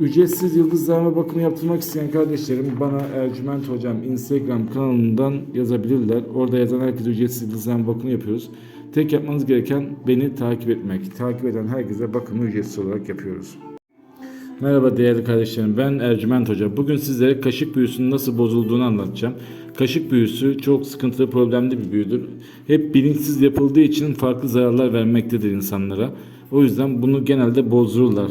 Ücretsiz yıldızlarma bakımı yaptırmak isteyen kardeşlerim bana Ercüment Hocam Instagram kanalından yazabilirler. Orada yazan herkese ücretsiz yıldızlarma bakımı yapıyoruz. Tek yapmanız gereken beni takip etmek. Takip eden herkese bakımı ücretsiz olarak yapıyoruz. Merhaba değerli kardeşlerim ben Ercüment Hoca. Bugün sizlere kaşık büyüsünün nasıl bozulduğunu anlatacağım. Kaşık büyüsü çok sıkıntılı problemli bir büyüdür. Hep bilinçsiz yapıldığı için farklı zararlar vermektedir insanlara. O yüzden bunu genelde bozdururlar.